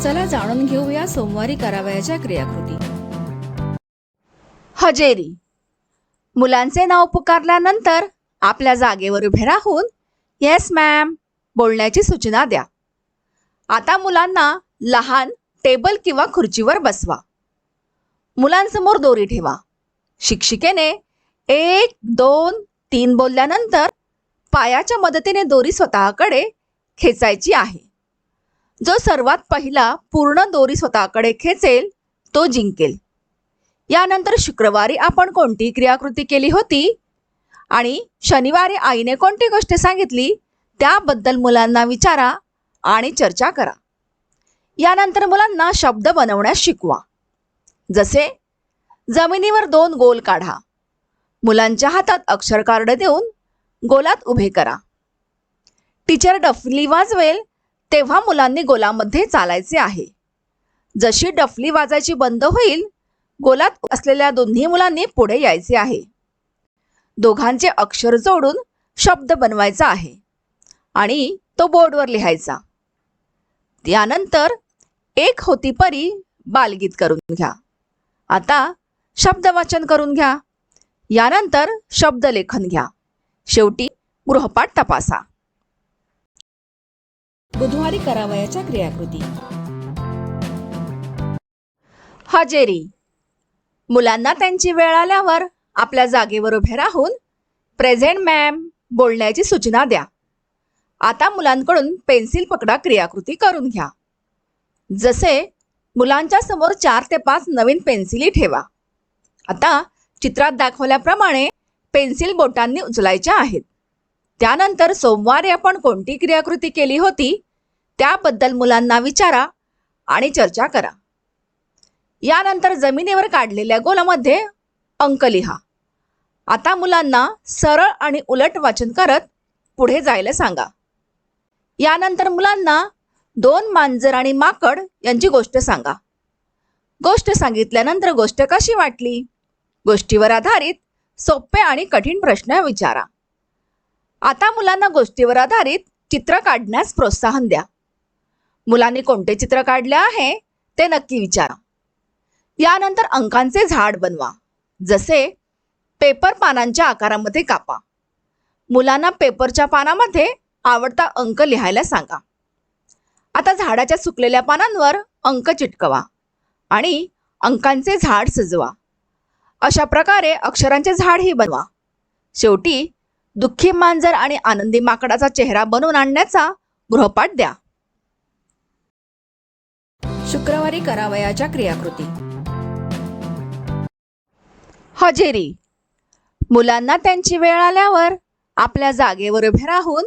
चला जाणून घेऊया सोमवारी करावयाच्या क्रियाकृती. हजेरी. मुलांचे नाव पुकारल्यानंतर आपल्या जागेवर उभे राहून येस मॅम बोलण्याची सूचना द्या. आता मुलांना लहान टेबल किंवा खुर्चीवर बसवा. मुलांसमोर दोरी ठेवा. शिक्षिकेने एक दोन तीन बोलल्यानंतर पायाच्या मदतीने दोरी स्वतःकडे खेचायची आहे. जो सर्वात पहिला पूर्ण दोरी स्वतःकडे खेचेल तो जिंकेल. यानंतर शुक्रवारी आपण कोणती क्रियाकृती केली होती? आणि शनिवारी आईने कोणती गोष्ट सांगितली? त्याबद्दल मुलांना विचारा आणि चर्चा करा. यानंतर मुलांना शब्द बनवण्यास शिकवा. जसे जमिनीवर दोन गोल काढा. मुलांच्या हातात अक्षर कार्ड देऊन गोलात उभे करा. टीचर डफली वाजवेल तेव्हा मुलांनी गोलामध्ये चालायचे आहे. जशी डफली वाजायची बंद होईल गोलात असलेल्या दोन्ही मुलांनी पुढे यायचे आहे. दोघांचे अक्षर जोडून शब्द बनवायचा आहे आणि तो बोर्डवर लिहायचा. त्यानंतर एक होती परी बालगीत करून घ्या. आता शब्द वाचन करून घ्या. यानंतर शब्दलेखन घ्या. शेवटी गृहपाठ तपासा. बुधवारी करावयाच्या क्रियाकृती. हजेरी. मुलांना त्यांची वेळ आल्यावर आपल्या जागेवर उभे राहून प्रेझेंट मॅम बोलण्याची सूचना द्या. आता मुलांकडून पेन्सिल पकडा क्रियाकृती करून घ्या. जसे मुलांच्या समोर चार ते पाच नवीन पेन्सिली ठेवा. आता चित्रात दाखवल्याप्रमाणे पेन्सिल बोटांनी उचलायच्या आहेत. त्यानंतर सोमवारी आपण कोणती क्रियाकृती केली होती त्याबद्दल मुलांना विचारा आणि चर्चा करा. यानंतर जमिनीवर काढलेल्या गोलामध्ये अंक लिहा. आता मुलांना सरळ आणि उलट वाचन करत पुढे जायला सांगा. यानंतर मुलांना दोन मांजर आणि माकड यांची गोष्ट सांगा. गोष्ट सांगितल्यानंतर गोष्ट कशी वाटली? गोष्टीवर आधारित सोपे आणि कठीण प्रश्न विचारा. आता मुलांना गोष्टीवर आधारित चित्र काढण्यास प्रोत्साहन द्या. मुलांनी कोणते चित्र काढले आहे ते नक्की विचारा. यानंतर अंकांचे झाड बनवा. जसे पेपर पानांच्या आकारामध्ये कापा. मुलांना पेपरच्या पानामध्ये आवडता अंक लिहायला सांगा. आता झाडाच्या सुकलेल्या पानांवर अंक चिटकवा आणि अंकांचे झाड सजवा. अशा प्रकारे अक्षरांचे झाडही बनवा. शेवटी दुःखी मांजर आणि आनंदी माकडाचा चेहरा बनवून आणण्याचा गृहपाठ द्या. शुक्रवारी करावयाच्या क्रियाकृती. हजेरी. मुलांना त्यांची वेळ आल्यावर आपल्या जागेवर उभे राहून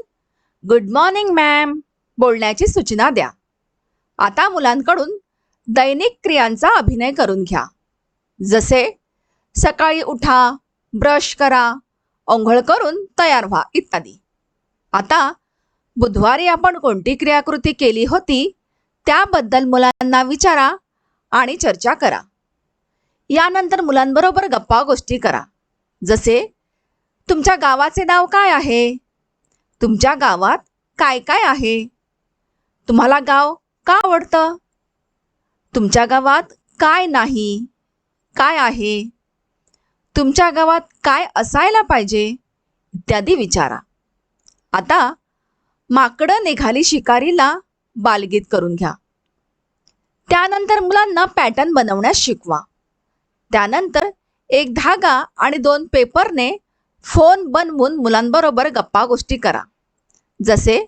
गुड मॉर्निंग मॅम बोलण्याची सूचना द्या. आता मुलांकडून दैनिक क्रियांचा अभिनय करून घ्या. जसे सकाळी उठा ब्रश करा ओंघळ करून तयार व्हा इत्यादी. आता बुधवारी आपण कोणती क्रियाकृती केली होती त्याबद्दल मुलांना विचारा आणि चर्चा करा. यानंतर मुलांबरोबर गप्पा गोष्टी करा. जसे तुमच्या गावाचे नाव काय आहे? तुमच्या गावात काय काय आहे? तुम्हाला गाव का आवडतं? तुमच्या गावात काय नाही? काय आहे? तुमच्या गावात काय असायला पाहिजे? इत्यादी विचारा. आता माकडं निघाली शिकारीला बालगीत करून घ्या. त्यानंतर मुलांना पॅटर्न बनवण्यास शिकवा. त्यानंतर एक धागा आणि दोन पेपरने फोन बनवून मुलांबरोबर गप्पा गोष्टी करा. जसे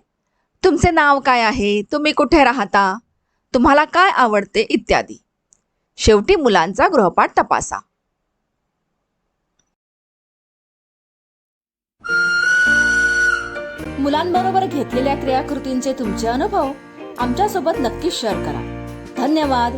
तुमचे नाव काय आहे? तुम्ही कुठे राहता? तुम्हाला काय आवडते? इत्यादी. शेवटी मुलांचा गृहपाठ तपासा. मुलांबरोबर घेतलेल्या क्रियाकृतींचे तुमचे अनुभव आमच्यासोबत नक्की शेअर करा. धन्यवाद.